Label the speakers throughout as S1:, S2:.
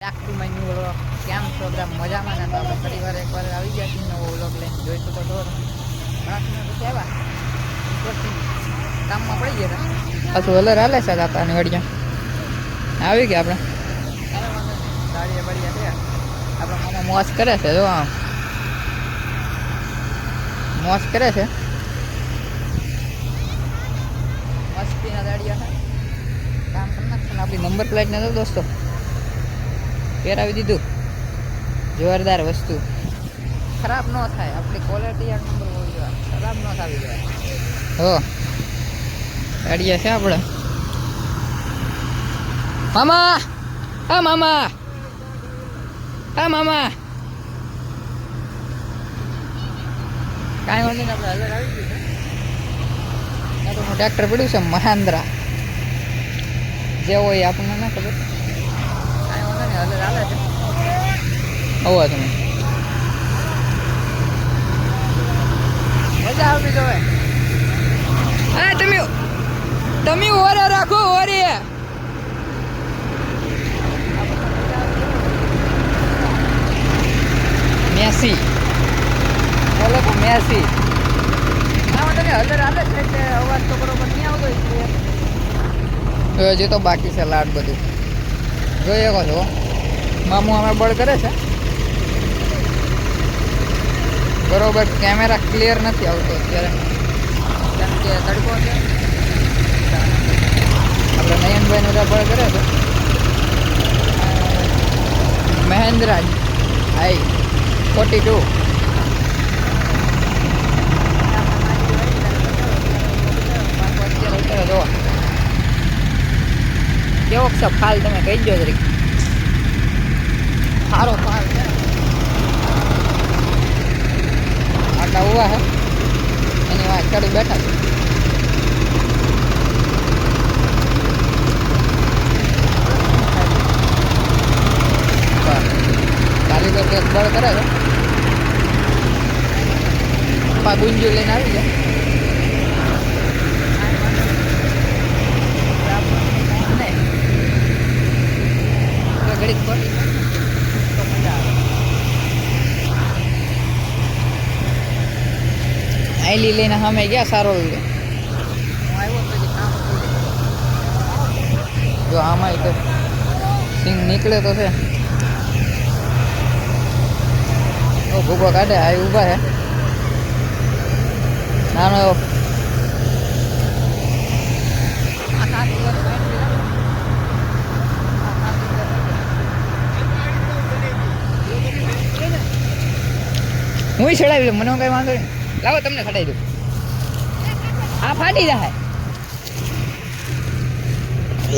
S1: આખું મહિનું બોલો કેમ પ્રોગ્રામ મજામાં ને તો આપણે ફરી વાર એકવાર આવી ગયા છીએ નવો વ્લોગ લઈને. જોઈ શકો છો. ઘણા ઉપરથી કામમાં પડી ગયા હતા. પાછું વલર હાલે છે દાતા અને આવી ગયા આપણે. દાળીએ બળીએ છે. આપણા મામા મોજ કરે છે, જો આમ. મોજ કરે છે. મસ્તીના દાડિયા કામ કરી નાખશે આપણી નંબર પ્લેટ ને દોસ્તો. પહેરાવી દીધું. જોરદાર વસ્તુ. ખરાબ ન થાય. આપણી ક્વોલિટી આ નંબર હોવી જોઈએ ખરાબ ન થવી જોઈએ હો. ગાડીયા છે આપણે મામા! હા મામા! હા મામા! કાંઈ વાંધો નહીં આપણે હજાર આવી ગયું છે ટ્રેક્ટર પડ્યું છે મહેન્દ્રા. જે હોય એ આપણને ના ખબર. છે તમે. મજા આવતી તમે હા તમે તમે ઓરે રાખો ઓરે મેસી. બોલો તો મેસી. ના વાંધો નહીં હજાર હાલે છે અવાજ તો બરોબર નહીં આવતો એટલે હજી તો બાકી છે લાડ બધું. જોઈએ કહો છો. મામું અમે બળ કરે છે. બરોબર કેમેરા ક્લિયર નથી આવતો અત્યારે. કેમ કે તડકો છે. આપણે નયનભાઈ બધા બળ કરે છે. મહેન્દ્રા હાઈ ફોર્ટી ટુ કેવો છે ફાલ તમે કહી દો જરીક સારો ફાલ છે. આટલા ઊભા છે. એની વાત ચડી બેઠા છે. કારીગર તો બળ કરે છે. પા ગુંજુ લઈને આવી જાય ઘડીક પડી તો મજા આવે આઈલી લઈને અમે ગયા, સારો જો આમાં તો સિંગ નીકળે તો છે. ઓ ભૂકો કાઢે, આ ઊભા છે નાનો એવો. હું ચડાવી લઉં, મને કઈ વાંધો નહીં. લાવો, તમને ખટાઈ દઉં. આ ફાટી જાય.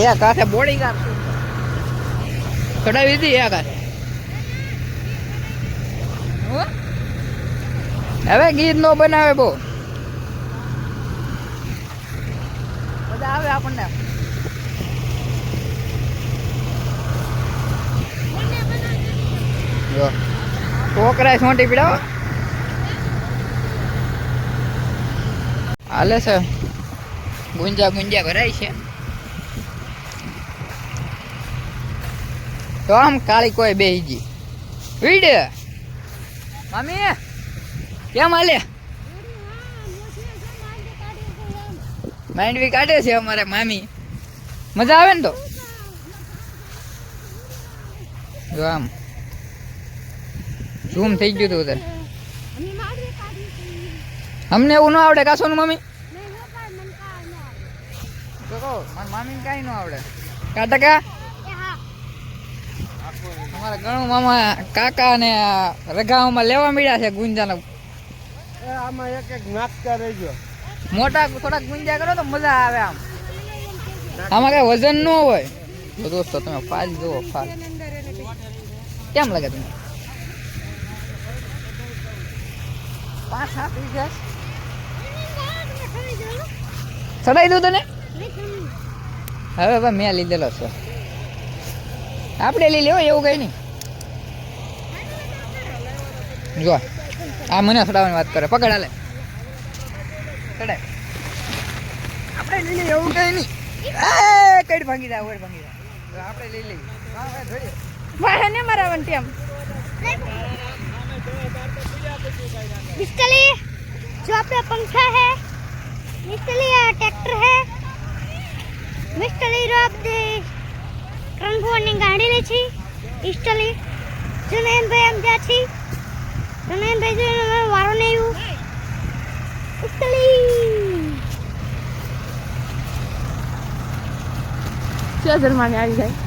S1: એ કાંઠે બોડી કાર ખડાવી દીધી એ કાંઠે. હવે ગીત નો બનાવે બહુ. બધા આવે આપણને. છોકરા છોટી પીડાવો. હાલે છે. ગુંજા ગુંજા ભરાય છે. તો આમ કાળી કોઈ બેહી ગઈ. વીડ. મામી, કેમ હાલે? માંડવી કાઢે છે અમારે મામી. મજા આવે ને તો? જો આમ. ઝૂમ થઈ ગયું તું ઉધર અમને એવું ન આવડે કાસો મમ્મી. તો કહો મારી મામી કાંઈ ન આવડે. કા ટકા અમારા ઘણું મામા કાકા ને રગાઓમાં લેવા મળ્યા છે ગુંજાના.
S2: આમાં એક એક નાખતા રહેજો.
S1: મોટા થોડાક ગુંજા કરો તો મજા આવે આમ. આમાં કઈ વજન ન હોય. તો દોસ્તો તમે ફાલ જુઓ ફાલ. કેમ લાગે તમને? પાંચ સાત વીઘા? ચડાઈ દઉં તને હવે ભાઈ મેં લીધેલો છે આપણે લઈ લેવો એવું કઈ નહીં જો આ મને ચડાવવાની વાત કરે પકડ હાલે ચડાય આપણે લઈ લઈએ એવું કઈ નહીં એ કઈ ભાંગી જાય ઓર ભાંગી જાય આપણે લઈ લઈએ હા, હા, જોઈએ.
S3: આવવાનું ટેમ
S4: मिस्टर ली जो आपका पंखा है मिस्टर ली આ ટ્રેક્ટર है મિસ્ટર લી રો આપને રંગોની ગાડી લે છે મિસ્ટર લી જનૈનભાઈ આમ જા છે જનૈનભાઈ જો વારો નહીં આવ્યું મિસ્ટર લી
S3: શું જન્માને આવી જાય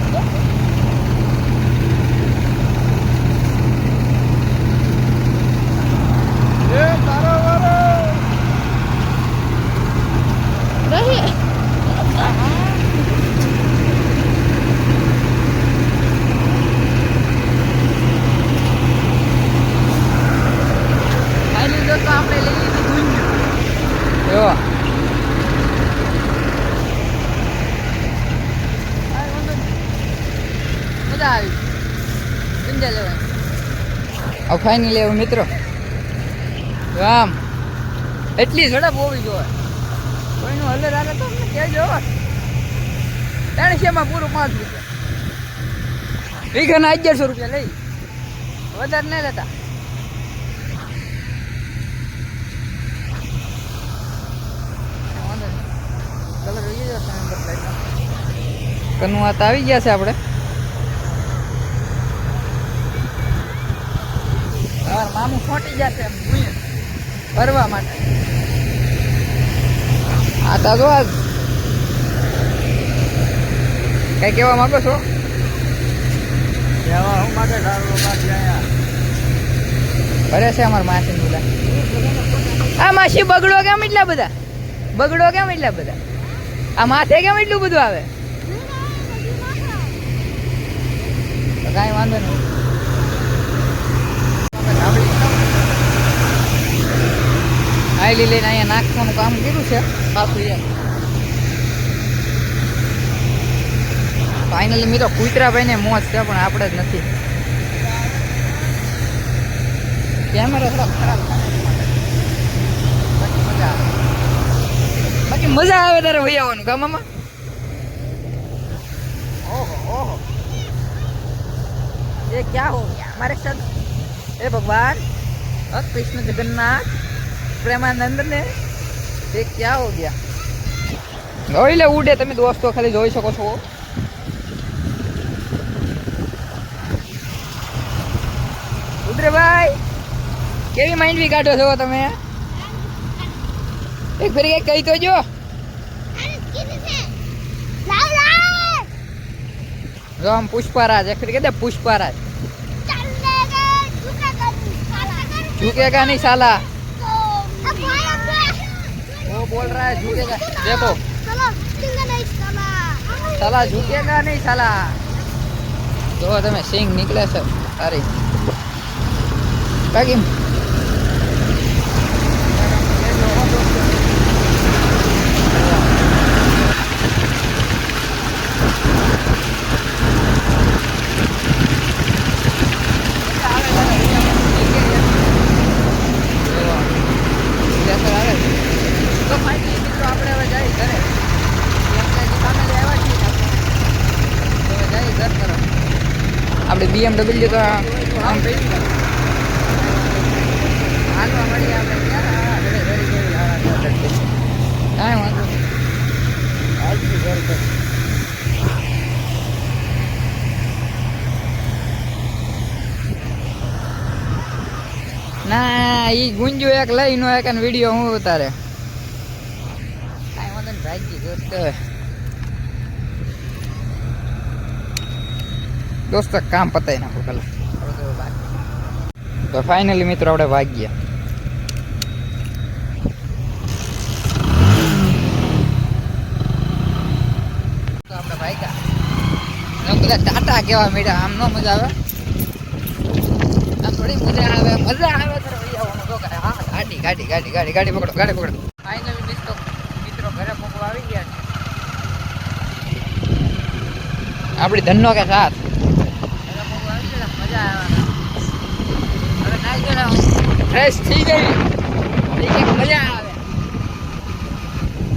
S1: ફાઇનલી એવું મિત્રો. આમ. એટલી ઝડપ હોવી જોઈએ. કોઈનું હલર આવે તો અમને કહેજો ત્રણસેમાં પૂરું પાંચ રૂપિયા. વીઘાના અગિયારસો રૂપિયા લઈ. વધારે નહીં લેતા. કલર જોઈ જશે નંબર પ્લેટનો તો આવી ગયા છે આપણે. મામું ફોટી જશે એમ ભૂંય ફરવા માટે. આ તો જો કઈ કહેવા માંગો છો?
S2: કહેવા હું માટે બાકી
S1: ભરે છે અમારા માસી બધા. આ માસી બગડો કેમ એટલા બધા? બગડો કેમ એટલા બધા? આ માથે કેમ એટલું બધું આવે? કાંઈ વાંધો નહીં. આઈલી લઈને અહીંયા નાખવાનું કામ કર્યું છે પાછું એમ ફાઇનલી મિત્રો કુતરાભાઈ ને મોજ છે પણ આપણે જ નથી કેમેરા થોડા ખરાબ થાય બાકી મજા આવે બાકી મજા આવે તારે વહી આવવાનું ગામમાં ઓહો ઓહો ये क्या हो गया हमारे साथ हे भगवान और कृष्ण जगन्नाथ प्रेमानंद ने ये क्या हो गया જોઈ લે ઉડે તમે દોસ્તો ખાલી જોઈ શકો છો ઉદરેભાઈ કેવી માઇન્ડ બી કાઢો છો તમે એક ફરી કઈ કહી તો જો
S4: લાવ લાવ
S1: જો આમ પુષ્પારાજ એક ફરી કહી દે પુષ્પારાજ
S4: ચલને રે ઝુકા કર સાલા
S1: झुकेगा नहीं साला
S4: तो अब भाई अब
S1: वो बोल रहा है झुकेगा देखो
S4: चलो झुकेगा नहीं साला
S1: साला झुकेगा नहीं साला જો તમે સિંગ નીકળે છે સારી બાકી ઘર તો ના, ઈ ગુંજુ એક લઈ નો એક વીડિયો હું ઉતારે. કાંઈ વાંધો નહીં ભાગી દોસ્ત દોસ્ત કામ પતાવી નાખો પેલા. તો ફાઇનલી મિત્રો આપણે ભાગ્યા તો આપણે ભાગ્યા બધા આમ નો મજા આવે. આમ થોડી મજા આવે મજા આવે તો હા, ગાડી ગાડી ગાડી પકડો ગાડી પકડો. ફાઇનલી મિત્રો મિત્રો ઘરે પકવા આવી ગયા છે. ધનનો કે સાથ મજા આવે હવે નાઈ ગયો ફ્રેશ થઈ ગઈ મજા આવે.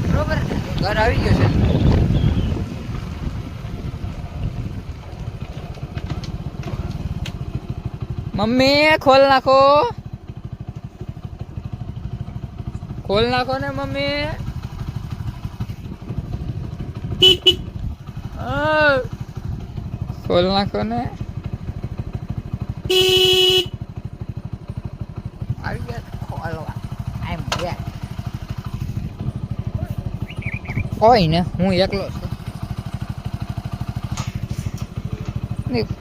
S1: બરોબર? ઘર આવી ગયો છે. મમ્મી ખોલ નાખો. ખોલ નાખો ને મમ્મી. ખોલ નાખો ને. આવી ગયા ખોલવા આઈ એમ બેક હોય ને હું એકલો છું.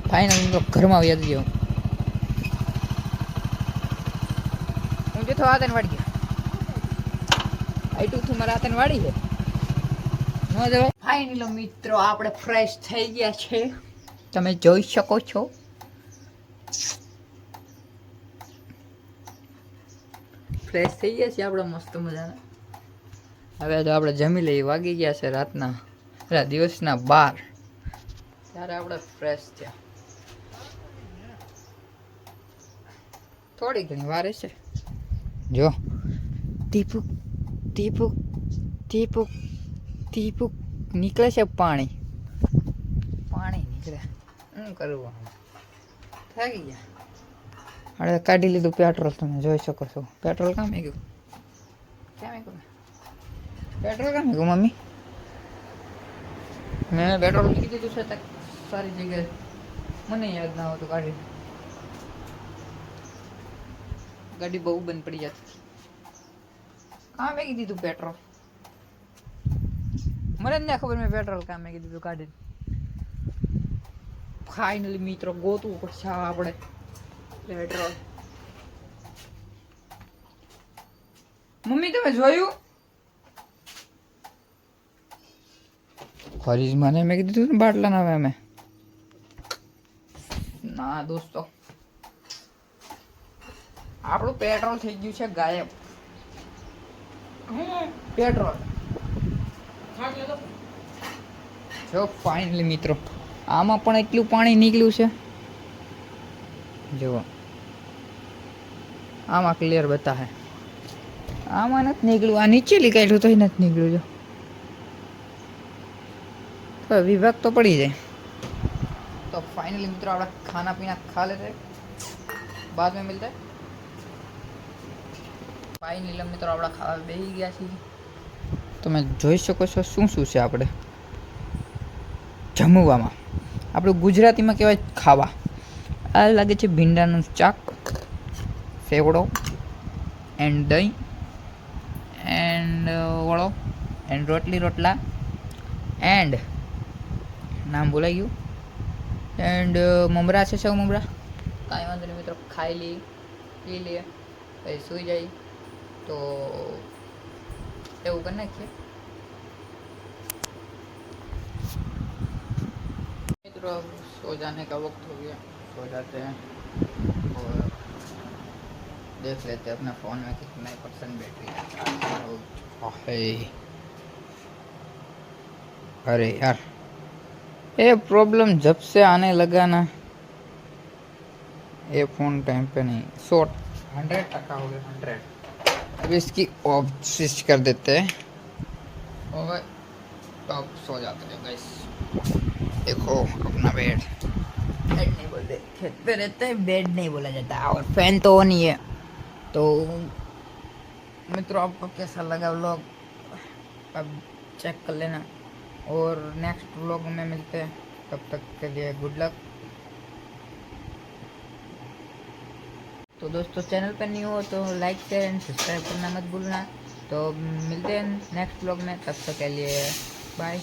S1: ફાઈનલ તો ઘરમાં વ્યાજ ગયો હું જતો આતન વાડી ગયો આઈ ટુ તું મારા આતન વાડી છે. ન જવાય. ફાઇનલ મિત્રો આપણે ફ્રેશ થઈ ગયા છે. તમે જોઈ શકો છો. ફ્રેશ થઈ ગયા છે આપણે મસ્ત મજાના. હવે તો આપણે જમી લઈએ વાગી ગયા છે રાતના. એટલે દિવસના બાર. ત્યારે આપણે ફ્રેશ થયા. થોડી ઘણી વારે છે જો. ટીપુક ટીપુક ટીપુક ટીપુક નીકળે છે પાણી. પાણી નીકળે. શું કરવું? થાકી ગયા. હવે કાઢી લીધું પેટ્રોલ તમે જોઈ શકો છો. પેટ્રોલ કામ ગયું? ક્યાં ગયું? પેટ્રોલ કામ ગયું મમ્મી? મેં પેટ્રોલ મૂકી દીધું છે તક સારી જગ્યાએ. મને યાદ ના આવતું કાઢી ગાડી બહુ બંધ પડી જતી. કાં મેં દીધું પેટ્રોલ? મને જ ના ખબર મેં પેટ્રોલ કામ મેં દીધું કાઢી ફાઇનલી મિત્રો ગોતવું પડશે આપણે પેટ્રોલ મમ્મી તમે જોયું? ફરીજ મને મેં કીધું ને બાટલા ના આવે અમે. ના દોસ્તો. આપણું પેટ્રોલ થઈ ગયું છે ગાયબ. પેટ્રોલ. જો ફાઇનલી મિત્રો. આમાં પણ એટલું પાણી નીકળ્યું છે જુઓ આમાં ક્લિયર બતાવે આમાં નથી નીકળ્યું આ નીચે લીકાયેલું તો નથી નીકળ્યું જો તો વિભાગ તો પડી જાય तो फाइनली मित्रों આપણે खाना पीना खा लेते हैं बाद में मिलते हैं ફાઇનલી મિત્રો આપણે ખાવા બેસી ગયા છીએ તમે જોઈ શકો છો શું શું છે આપણે જમવામાં આપણું ગુજરાતીમાં કહેવાય ખાવા. આ લાગે છે ભીંડાનું ચાક, સેવડો એન્ડ દહીં એન્ડ વડો એન્ડ રોટલી, રોટલા એન્ડ નામ ભૂલાઈ ગયું. એન્ડ મમરા છે સૌ મમરા? કાંઈ વાંધો નહીં મિત્રો, ખાઈ લઈએ, પી લઈએ, પછી સૂઈ જાય તો, એવું કરી નાખીએ. पूरा सो जाने का वक्त हो गया। सो जाते हैं और देख लेते हैं अपने फ़ोन में कितने परसेंट बैटरी है। अरे। यार। ये प्रॉब्लम जब से आने लगा ना, ये फ़ोन टाइम पे नहीं, सौ हंड्रेड टका हो गया हंड्रेड अब इसकी ऑफ़ स्विच कर देते हैं। और भाई टॉप सो जाते हैं गैस देखो, अपना बेड बेड नहीं बोलते खेत पे रहते हैं बेड नहीं बोला जाता, और फ़ैन तो ऑन ही। है तो मित्रों, आपको कैसा लगा व्लॉग अब चेक कर लेना। और नेक्स्ट व्लॉग में मिलते हैं। तब तक के लिए गुड लक तो दोस्तों चैनल पर नहीं हो तो लाइक शेयर एंड सब्सक्राइब करना मत भूलना। तो मिलते हैं नेक्स्ट व्लॉग में। तब तक के लिए बाय